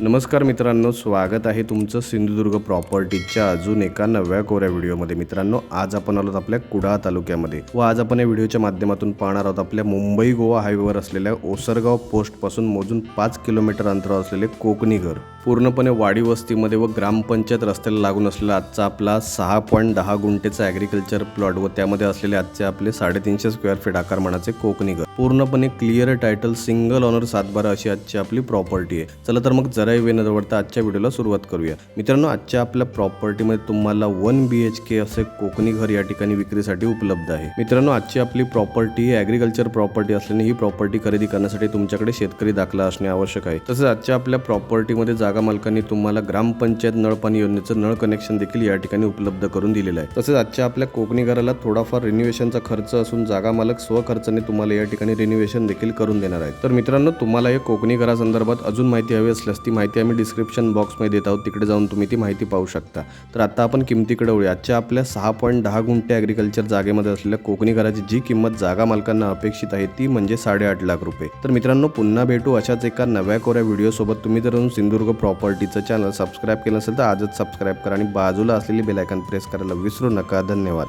नमस्कार मित्रांनो स्वागत आहे तुमचं सिंधुदुर्ग प्रॉपर्टीच्या अजून एका नव्या कोऱ्या व्हिडिओमध्ये. मित्रांनो आज आपण आलो आपल्या कुडाळ तालुक्यामध्ये व आज आपण या व्हिडिओच्या माध्यमातून पाहणार आहोत आपल्या मुंबई गोवा हायवेवर असलेल्या ओसरगाव पोस्टपासून मोजून पाच किलोमीटर अंतरावर असलेले कोकणी घर. पूर्णपणे वाडी वस्तीमध्ये व ग्रामपंचायत रस्त्याला लागून असलेला आजचा आपला सहा पॉईंट दहा गुंठेचा ॲग्रिकल्चर प्लॉट व त्यामध्ये असलेले आजचे आपले साडेतीनशे स्क्वेअर फीट आकारमानाचे कोकणी घर. पूर्णपणे क्लिअर टायटल सिंगल ऑनर सातबारा अशी आजची आपली प्रॉपर्टी आहे. चला तर मग जराही वेळ न दवडता आजच्या व्हिडिओला सुरुवात करूया. मित्रांनो आजच्या आपल्या प्रॉपर्टीमध्ये तुम्हाला वन बी एच के असे कोकणी घर या ठिकाणी विक्रीसाठी उपलब्ध आहे. मित्रांनो आजची आपली प्रॉपर्टी ही ॲग्रिकल्चर प्रॉपर्टी असल्याने ही प्रॉपर्टी खरेदी करण्यासाठी तुमच्याकडे शेतकरी दाखला असणे आवश्यक आहे. तसेच आजच्या आपल्या प्रॉपर्टीमध्ये जागा मालकांनी तुम्हाला ग्रामपंचायत नळपाणी योजनेचं नळ कनेक्शन देखील या ठिकाणी उपलब्ध करून दिलेलं आहे. तसेच आजच्या आपल्या कोकणी घराला थोडाफार रिनोव्हेशनचा खर्च असून जागा मालक स्वखर्चाने तुम्हाला या ठिकाणी रिनोव्हेशन देखील करून देणार आहे तर मित्रांनो तुम्हाला या कोकणी घरासंदर्भात अजून माहिती हवी असल्यास ती माहिती आम्ही डिस्क्रिप्शन बॉक्समध्ये देत आहोत. तिकडे जाऊन तुम्ही ती माहिती पाहू शकता. तर आता आपण किमतीकडे वळूया. आजच्या आपल्या सहा पॉईंट दहा गुंठे ॲग्रिकल्चर जागेमध्ये असलेल्या कोकणी घराची जी किंमत जागा मालकांना अपेक्षित आहे ती म्हणजे साडेआठ लाख रुपये. तर मित्रांनो पुन्हा भेटू अशाच एका नव्या कोऱ्या व्हिडिओसोबत तुम्ही जर सिंधुदुर्ग प्रॉपर्टीचं चॅनल सबस्क्राईब केलं असेल तर आजच सबस्क्राईब करा आणि बाजूला असलेली बेलायकन प्रेस करायला विसरू नका. धन्यवाद.